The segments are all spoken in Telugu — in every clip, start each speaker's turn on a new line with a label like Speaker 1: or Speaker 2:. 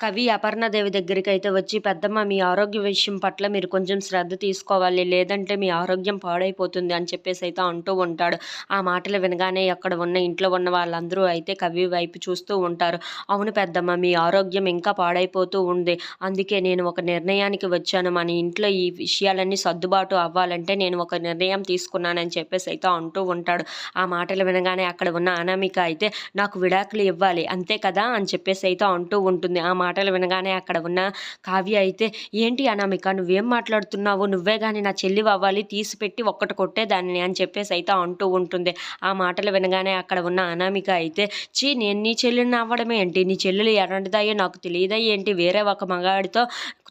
Speaker 1: కవి అపర్ణదేవి దగ్గరికి అయితే వచ్చి పెద్దమ్మ మీ ఆరోగ్య విషయం పట్ల మీరు కొంచెం శ్రద్ధ తీసుకోవాలి. లేదంటే మీ ఆరోగ్యం పాడైపోతుంది అని చెప్పేసి అయితే అంటూ ఉంటాడు. ఆ మాటలు వినగానే అక్కడ ఉన్న ఇంట్లో ఉన్న వాళ్ళందరూ అయితే కవి వైపు చూస్తూ ఉంటారు. అవును పెద్దమ్మ మీ ఆరోగ్యం ఇంకా పాడైపోతూ ఉంది. అందుకే నేను ఒక నిర్ణయానికి వచ్చాను. మన ఇంట్లో ఈ విషయాలన్నీ సర్దుబాటు అవ్వాలంటే నేను ఒక నిర్ణయం తీసుకున్నానని చెప్పేసి అయితే అంటూ ఉంటాడు. ఆ మాటలు వినగానే అక్కడ ఉన్న అనామిక అయితే నాకు విడాకులు ఇవ్వాలి. అంతే కదా? అని చెప్పేసి అయితే అంటూ ఉంటుంది. ఆ మాటలు వినగానే అక్కడ ఉన్న కావ్య అయితే ఏంటి అనామిక నువ్వేం మాట్లాడుతున్నావు? నువ్వే కానీ నా చెల్లి అవ్వాలి తీసిపెట్టి ఒక్కటి కొట్టేదాన్ని అని చెప్పేసి అయితే అంటూ ఉంటుంది. ఆ మాటలు వినగానే అక్కడ ఉన్న అనామిక అయితే చీ నేను నీ చెల్లెని అవ్వడం ఏంటి? నీ చెల్లెలు ఎలాంటిదయ్యో నాకు తెలియదా ఏంటి? వేరే ఒక మగాడితో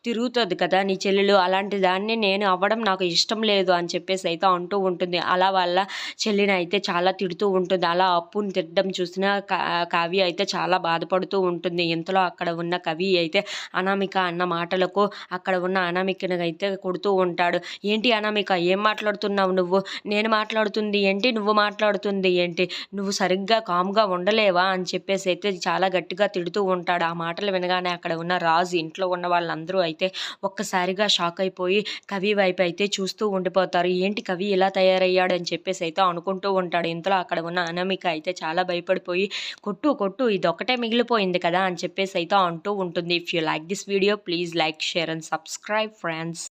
Speaker 1: తిరుగుతుంది కదా నీ చెల్లెలు అలాంటి దాన్ని నేను అవ్వడం నాకు ఇష్టం లేదు అని చెప్పేసి అయితే అంటూ ఉంటుంది. అలా వాళ్ళ చెల్లిని అయితే చాలా తిడుతూ ఉంటుంది. అలా అప్పుని తిట్టడం చూసిన కవి అయితే చాలా బాధపడుతూ ఉంటుంది. ఇంతలో అక్కడ ఉన్న కవి అయితే అనామిక అన్న మాటలకు అక్కడ ఉన్న అనామికను అయితే కొడుతూ ఉంటాడు. ఏంటి అనామిక ఏం మాట్లాడుతున్నావు నువ్వు? నేను మాట్లాడుతుంది ఏంటి? నువ్వు మాట్లాడుతుంది ఏంటి? నువ్వు సరిగ్గా కామ్గా ఉండలేవా? అని చెప్పేసి అయితే చాలా గట్టిగా తిడుతూ ఉంటాడు. ఆ మాటలు వినగానే అక్కడ ఉన్న రాజు ఇంట్లో ఉన్న వాళ్ళందరూ అయితే ఒక్కసారిగా షాక్ అయిపోయి కవి వైపు అయితే చూస్తూ ఉండిపోతారు. ఏంటి కవి ఇలా తయారయ్యాడు అని చెప్పేసి అయితే అనుకుంటూ ఉంటాడు. ఇంతలో అక్కడ ఉన్న అనామిక అయితే చాలా భయపడిపోయి కొట్టు కొట్టు ఇది ఒక్కటే మిగిలిపోయింది కదా అని చెప్పేసి అయితే అంటూ ఉంటుంది. If you like this video please like share and subscribe friends